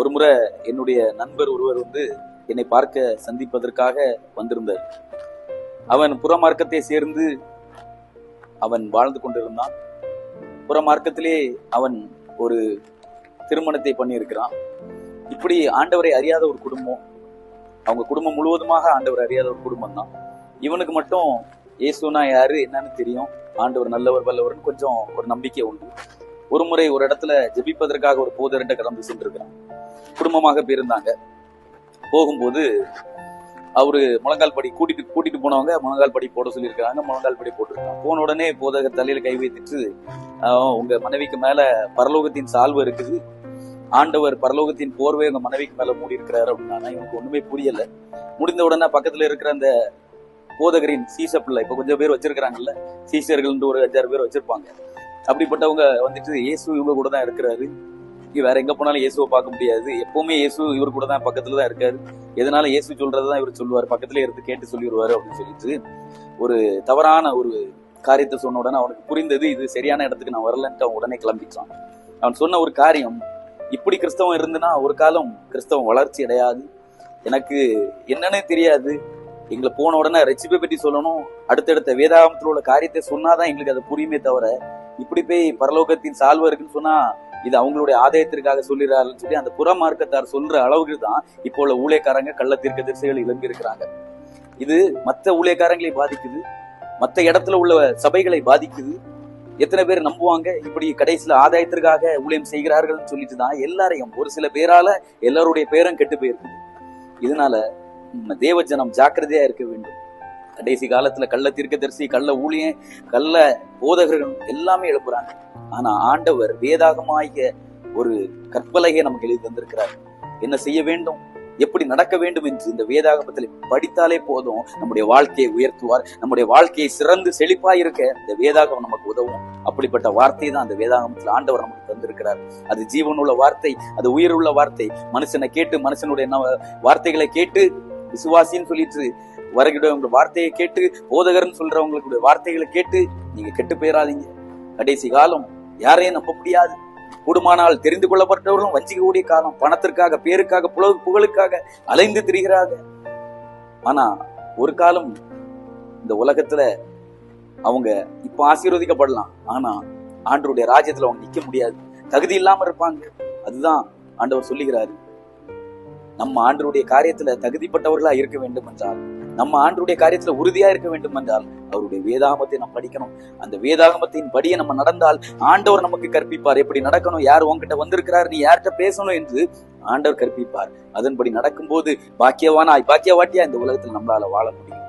ஒரு முறை என்னுடைய நண்பர் ஒருவர் வந்து என்னை பார்க்க சந்திப்பதற்காக வந்திருந்தார். அவன் புறமார்க்கத்தை சேர்ந்து அவன் வாழ்ந்து கொண்டிருந்தான். புறமார்க்கத்திலே அவன் ஒரு திருமணத்தை பண்ணியிருக்கிறான். இப்படி ஆண்டவரை அறியாத ஒரு குடும்பம் அவங்க குடும்பம் முழுவதுமாக ஆண்டவர் அறியாத ஒரு குடும்பம் தான். இவனுக்கு மட்டும் இயேசுனா யாரு? என்னன்னு தெரியும். ஆண்டவர் நல்லவர் வல்லவர்னு கொஞ்சம் ஒரு நம்பிக்கை உண்டு. ஒரு முறை ஒரு இடத்துல ஜெபிப்பதற்காக ஒரு போதர்கிட்ட கடந்து சென்றிருக்கிறான். குடும்பமாக போயிருந்தாங்க. போகும்போது அவரு முழங்கால் படி கூட்டிட்டு கூட்டிட்டு போனவங்க முழங்கால் படி போட சொல்லியிருக்காங்க முழங்கால் படி போட்டிருக்காங்க போன உடனே போதகர் தலையில கை வைத்துட்டு உங்க மனைவிக்கு மேல பரலோகத்தின் சால்வு இருக்குது. ஆண்டவர் பரலோகத்தின் போர்வை உங்க மனைவிக்கு மேல மூடி இருக்கிறாரு அப்படின்னா இவனுக்கு ஒண்ணுமே புரியல. முடிந்த உடனே பக்கத்துல இருக்கிற அந்த போதகரின் சீச பிள்ளை இப்ப கொஞ்சம் பேர் வச்சிருக்கிறாங்கல்ல சீசர்கள் ஒரு அஞ்சாறு பேர் வச்சிருப்பாங்க. அப்படிப்பட்டவங்க வந்துட்டு இயேசு இவங்க கூட தான் இருக்கிறாரு. வேற எங்க போனாலும் இயேசுவை பார்க்க முடியாது. எப்பவுமே இயேசு இவர் கூட தான் பக்கத்துல தான் இருக்காரு. எதனால இயேசு சொல்றதுதான் இவர் சொல்லுவார்? பக்கத்துல இருந்து கேட்டு சொல்லிடுவாரு அப்படின்னு சொல்லிட்டு ஒரு தவறான ஒரு காரியத்தை சொன்ன உடனே அவனுக்கு புரிந்தது இது சரியான இடத்துக்கு நான் வரலன்ட்டு அவன் உடனே கிளம்பிட்டான். அவன் சொன்ன ஒரு காரியம் இப்படி கிறிஸ்தவம் இருந்துன்னா ஒரு காலம் கிறிஸ்தவம் வளர்ச்சி அடையாது. எனக்கு என்னன்னே தெரியாது. எங்களை போன உடனே ரெச்சிப்பை பற்றி சொல்லணும். அடுத்தடுத்த வேதாகமத்தில் உள்ள காரியத்தை சொன்னாதான் எங்களுக்கு அதை புரியுமே தவிர இப்படி போய் பரலோகத்தின் சால்வா இருக்குன்னு சொன்னா இது அவங்களுடைய ஆதாயத்திற்காக சொல்லிடுறாருன்னு சொல்லி அந்த புற மார்க்கத்தார் சொல்ற அளவுக்கு தான் இப்போ உள்ள ஊழியக்காரங்க கள்ள தீர்க்க திசைகள் இழம்பி இருக்கிறாங்க. இது மற்ற ஊழியக்காரங்களை பாதிக்குது மற்ற இடத்துல உள்ள சபைகளை பாதிக்குது. எத்தனை பேர் நம்புவாங்க? இப்படி கடைசியில ஆதாயத்திற்காக ஊழியம் செய்கிறார்கள்னு சொல்லிட்டு தான் எல்லாரையும் ஒரு சில பேரால எல்லாருடைய பேரும் கெட்டு போயிருக்கு. இதனால தேவஜனம் தேவ ஜனம் ஜாக்கிரதையா இருக்க வேண்டும். கடைசி காலத்துல கள்ள தீர்க்கதரிசி கள்ள ஊழியம் கள்ள போதகர்கள் எல்லாமே எழுப்புறாங்க. ஆனா ஆண்டவர் வேதாகமாகிய ஒரு கற்பலகையை நமக்கு எழுதி தந்திருக்கிறார். என்ன செய்ய வேண்டும்? எப்படி நடக்க வேண்டும் என்று இந்த வேதாகமத்தில் படித்தாலே போதும். நம்முடைய வாழ்க்கையை உயர்த்துவார். நம்முடைய வாழ்க்கையை சிறந்து செழிப்பாய் இருக்க இந்த வேதாகம் நமக்கு உதவும். அப்படிப்பட்ட வார்த்தை தான் அந்த வேதாகமத்தில் ஆண்டவர் நமக்கு தந்திருக்கிறார். அது ஜீவனுள்ள வார்த்தை அது உயிருள்ள வார்த்தை. மனுஷனை கேட்டு மனுஷனுடைய வார்த்தைகளை கேட்டு விசுவாசின்னு சொல்லிட்டு வருகிற வார்த்தையை கேட்டு போதகர்னு சொல்றவங்களுடைய வார்த்தைகளை கேட்டு நீங்க கெட்டு போயிடாதீங்க கடைசி காலம் யாரையும் நம்ப முடியாது. கூடுமானால் தெரிந்து கொள்ளப்பட்டவர்களும் வஞ்சிக்கக்கூடிய காலம் பணத்திற்காக பேருக்காக புலகு புகழுக்காக அலைந்து திரிகிறாங்க. ஆனா ஒரு காலம் இந்த உலகத்துல அவங்க இப்ப ஆசீர்வதிக்கப்படலாம். ஆனா ஆண்டருடைய ராஜ்யத்துல அவங்க நிக்க முடியாது. தகுதி இல்லாம இருப்பாங்க. அதுதான் ஆண்டவர் சொல்லுகிறாரு. நம்ம ஆண்டருடைய காரியத்துல தகுதிப்பட்டவர்களா இருக்க வேண்டும் என்றால் நம்ம ஆண்டருடைய காரியத்துல உறுதியா இருக்க வேண்டும் என்றால் அவருடைய வேதாகமத்தை நம்ம படிக்கணும். அந்த வேதாகமத்தின் படியே நம்ம நடந்தால் ஆண்டவர் நமக்கு கற்பிப்பார். எப்படி நடக்கணும்? யார் உன்கிட்ட வந்திருக்கிறார்? நீ யார்கிட்ட பேசணும் என்று ஆண்டவர் கற்பிப்பார். அதன்படி நடக்கும்போது பாக்கியவானாய் பாக்கியவாட்டியா இந்த உலகத்தில் நம்மளால வாழ முடியும்.